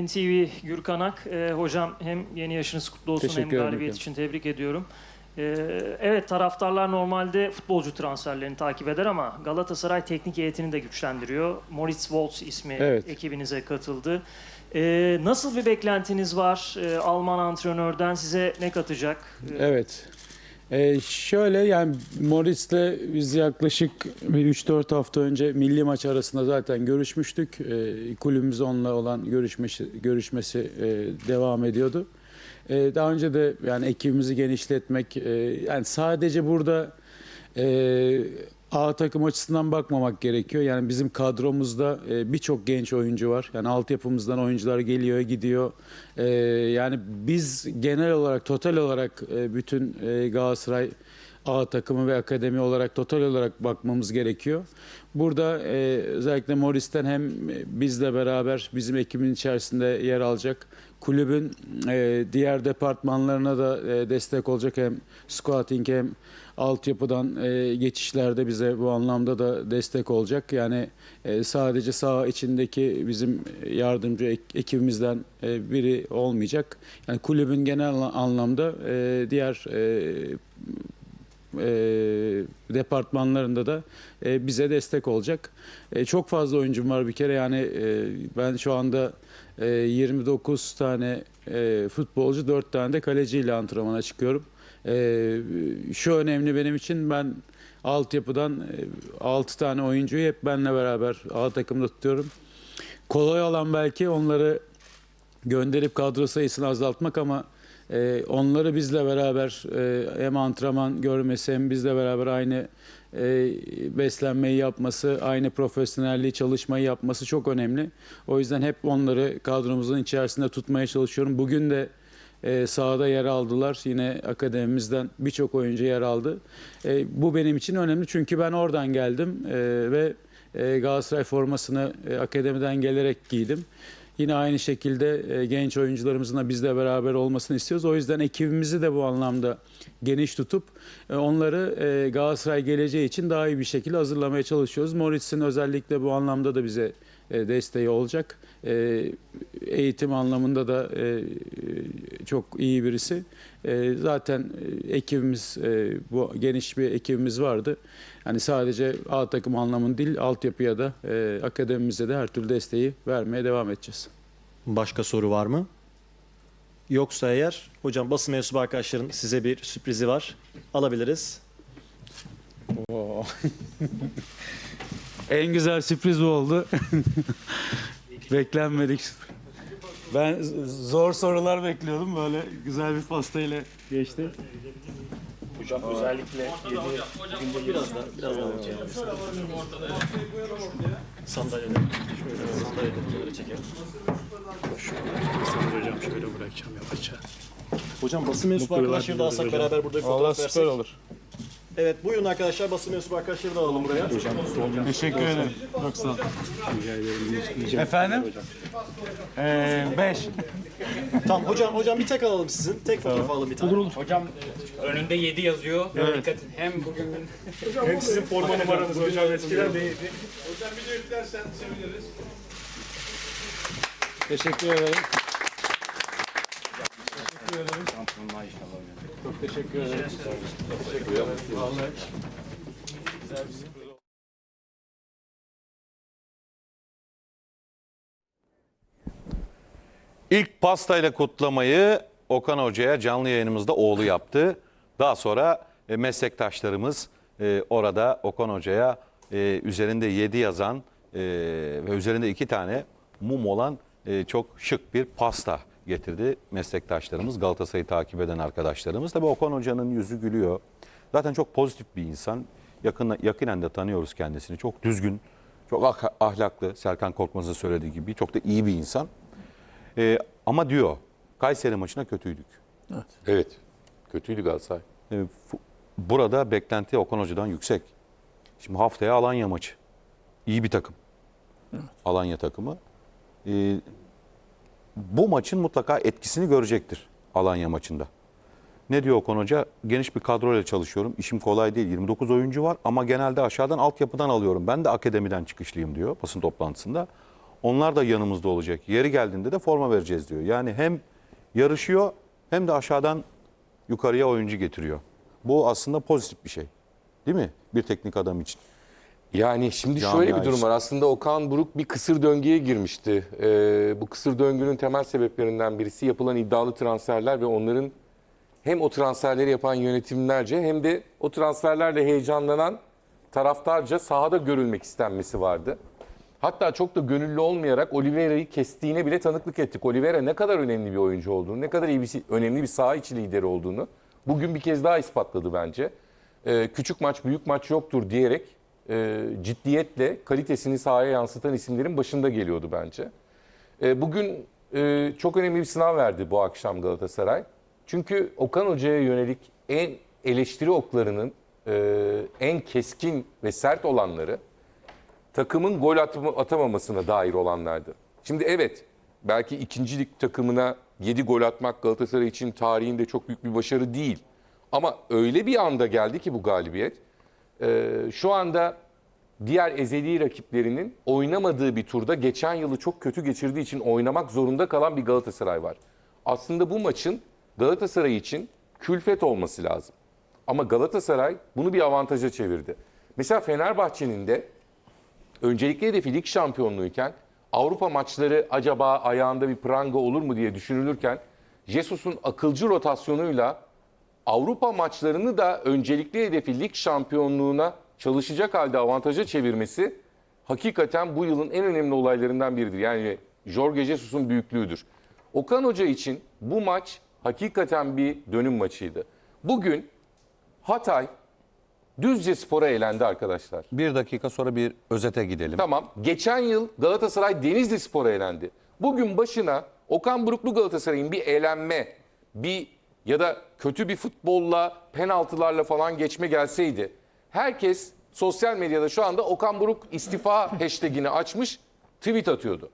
NTV Gürkanak. Ee, hocam hem yeni yaşınız kutlu olsun hem Teşekkür ederim galibiyet için tebrik ediyorum. Ee, evet taraftarlar normalde futbolcu transferlerini takip eder ama Galatasaray teknik heyetini de güçlendiriyor. Moritz Wolz ismi Evet. ekibinize katıldı. Ee, nasıl bir beklentiniz var Ee, Alman antrenörden size ne katacak? Ee, Evet. Ee, şöyle yani Moris'le biz yaklaşık bir 3-4 hafta önce milli maç arasında zaten görüşmüştük. Ee, kulübümüz onunla olan görüşmesi, görüşmesi e, devam ediyordu. Ee, daha önce de yani ekibimizi genişletmek e, yani sadece burada e, A takım açısından bakmamak gerekiyor. Yani bizim kadromuzda e, birçok genç oyuncu var. Yani altyapımızdan oyuncular geliyor, gidiyor. E, yani biz genel olarak, total olarak e, bütün e, Galatasaray A takımı ve akademi olarak total olarak bakmamız gerekiyor. Burada e, özellikle Morris'ten hem bizle beraber bizim ekibin içerisinde yer alacak kulübün e, diğer departmanlarına da e, destek olacak hem scouting hem altyapıdan e, geçişlerde bize bu anlamda da destek olacak. Yani e, sadece saha içindeki bizim yardımcı ek- ekibimizden e, biri olmayacak. Yani kulübün genel anlamda e, diğer e, e, departmanlarında da e, bize destek olacak. E, çok fazla oyuncum var bir kere yani ben şu anda e, 29 tane futbolcu 4 tane de kaleciyle antrenmana çıkıyorum. Şu önemli benim için ben altyapıdan 6 tane oyuncuyu hep benle beraber A takımda tutuyorum. Kolay olan belki onları gönderip kadro sayısını azaltmak ama e, onları bizle beraber e, hem antrenman görmesi hem bizle beraber aynı e, beslenmeyi yapması, aynı profesyonelliği çalışmayı yapması çok önemli. O yüzden hep onları kadromuzun içerisinde tutmaya çalışıyorum. Bugün de e, sahada yer aldılar. Yine akademimizden birçok oyuncu yer aldı. E, bu benim için önemli çünkü ben oradan geldim ve Galatasaray formasını akademiden gelerek giydim. Yine aynı şekilde e, genç oyuncularımızın da bizle beraber olmasını istiyoruz. O yüzden ekibimizi de bu anlamda geniş tutup e, onları e, Galatasaray geleceği için daha iyi bir şekilde hazırlamaya çalışıyoruz. Moritz'in özellikle bu anlamda da bize desteği olacak. E, eğitim anlamında da e, çok iyi birisi. E, zaten e, ekibimiz e, bu geniş bir ekibimiz vardı. Yani sadece A takım anlamında değil, altyapıya da e, akademimize de her türlü desteği vermeye devam edeceğiz. Başka soru var mı? Yoksa eğer hocam basın mensubu arkadaşların size bir sürprizi var. Alabiliriz. En güzel sürpriz bu oldu. Beklenmedik. Ben zor sorular bekliyordum. Böyle güzel bir pastayla geçti. Hocam özellikle yedi biraz da biraz daha çekelim. Sandalyeleri şöyle sandalyeleri çekelim. Hocam şöyle bırakacağım yapacağım. Hocam basın mensubu Mutlu yıllar arkadaşları da alsak beraber burada bir Valla fotoğraf süper versek. olur. Evet buyurun arkadaşlar basın mensubu arkadaşları da alalım buraya. Teşekkür ederim. Çok sağ olun. Efendim? Ee, beş. Tamam hocam hocam bir tek alalım sizin. Tek fotoğraf alalım bir tane. Hocam önünde 7 yazıyor. Evet. Dikkat hem bugün Hem sizin forma numaranız hocam eskiden neydi? Teşekkür ederim. Teşekkür ederim. Çok teşekkür ederim. Teşekkür ederim. Vallahi. Güzel bir sürpriz oldu. İlk pastayla kutlamayı Okan Hoca'ya canlı yayınımızda oğlu yaptı. Daha sonra e, meslektaşlarımız e, orada Okan Hoca'ya e, üzerinde 7 yazan e, ve üzerinde 2 tane mum olan e, çok şık bir pasta getirdi meslektaşlarımız, Galatasaray'ı takip eden arkadaşlarımız. Tabii Okan Hoca'nın yüzü gülüyor. Zaten çok pozitif bir insan. Yakın, yakinen de tanıyoruz kendisini. Çok düzgün, çok ah- ahlaklı. Serkan Korkmaz'ın söylediği gibi çok da iyi bir insan. Ee, ama diyor Kayseri maçına kötüydük. Evet. Kötüydü Galatasaray. Ee, burada beklenti Okan Hoca'dan yüksek. Şimdi haftaya Alanya maçı. İyi bir takım. Alanya takımı. Ee, bu maçın mutlaka etkisini görecektir Alanya maçında. Ne diyor Okan Hoca? Geniş bir kadroyla çalışıyorum. İşim kolay değil. 29 oyuncu var ama genelde aşağıdan altyapıdan alıyorum. Ben de akademiden çıkışlıyım diyor basın toplantısında. Onlar da yanımızda olacak. Yeri geldiğinde de forma vereceğiz diyor. Yani hem yarışıyor hem de aşağıdan yukarıya oyuncu getiriyor. Bu aslında pozitif bir şey. Değil mi? Bir teknik adam için. Yani şimdi Camia şöyle bir durum işte. var. Aslında Okan Buruk bir kısır döngüye girmişti. Ee, bu kısır döngünün temel sebeplerinden birisi yapılan iddialı transferler ve onların hem o transferleri yapan yönetimlerce hem de o transferlerle heyecanlanan taraftarca sahada görülmek istenmesi vardı. Hatta çok da gönüllü olmayarak Oliveira'yı kestiğine bile tanıklık ettik. Oliveira ne kadar önemli bir oyuncu olduğunu, ne kadar iyi bir, önemli bir saha içi lideri olduğunu bugün bir kez daha ispatladı bence. Ee, küçük maç, büyük maç yoktur diyerek e, ciddiyetle kalitesini sahaya yansıtan isimlerin başında geliyordu bence. E, Bugün e, çok önemli bir sınav verdi bu akşam Galatasaray. Çünkü Okan Hoca'ya yönelik en eleştiri oklarının e, en keskin ve sert olanları takımın gol atma- atamamasına dair olanlardı. Şimdi evet belki ikincilik takımına 7 gol atmak Galatasaray için tarihinde çok büyük bir başarı değil. Ama öyle bir anda geldi ki bu galibiyet. E, şu anda diğer ezeli rakiplerinin oynamadığı bir turda geçen yılı çok kötü geçirdiği için oynamak zorunda kalan bir Galatasaray var. Aslında bu maçın Galatasaray için külfet olması lazım. Ama Galatasaray bunu bir avantaja çevirdi. Mesela Fenerbahçe'nin de öncelikli hedefi lig şampiyonluğuyken Avrupa maçları acaba ayağında bir pranga olur mu diye düşünülürken Jesus'un akılcı rotasyonuyla Avrupa maçlarını da öncelikli hedefi lig şampiyonluğuna çalışacak halde avantaja çevirmesi hakikaten bu yılın en önemli olaylarından biridir. Yani Jorge Jesus'un büyüklüğüdür. Okan Hoca için bu maç hakikaten bir dönüm maçıydı. Bugün Hatay Düzce Spor'a elendi arkadaşlar. Bir dakika sonra bir özete gidelim. Tamam. Geçen yıl Galatasaray Denizli Spor'a elendi. Bugün başına Okan Buruklu Galatasaray'ın bir elenme, bir ya da kötü bir futbolla, penaltılarla falan geçme gelseydi. Herkes sosyal medyada şu anda Okan Buruk istifa hashtagini açmış, tweet atıyordu.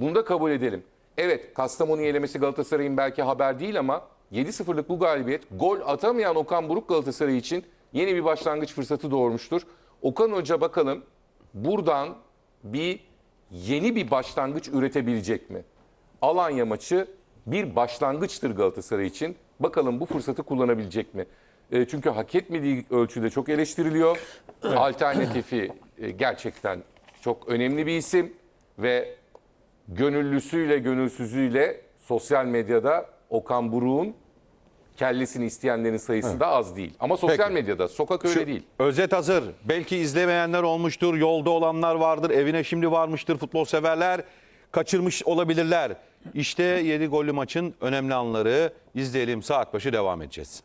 Bunu da kabul edelim. Evet Kastamonu elemesi Galatasaray'ın belki haber değil ama 7-0'lık bu galibiyet gol atamayan Okan Buruk Galatasaray için yeni bir başlangıç fırsatı doğurmuştur. Okan Hoca bakalım buradan bir yeni bir başlangıç üretebilecek mi? Alanya maçı bir başlangıçtır Galatasaray için. Bakalım bu fırsatı kullanabilecek mi? E, çünkü hak etmediği ölçüde çok eleştiriliyor. Alternatifi e, gerçekten çok önemli bir isim ve gönüllüsüyle gönülsüzüyle sosyal medyada Okan Buruk'un kellesini isteyenlerin sayısı da az değil. Ama sosyal Peki. medyada sokak öyle Şu değil. Özet hazır. Belki izlemeyenler olmuştur, yolda olanlar vardır, evine şimdi varmıştır futbol severler. Kaçırmış olabilirler. İşte 7 gollü maçın önemli anları izleyelim. Saat başı devam edeceğiz.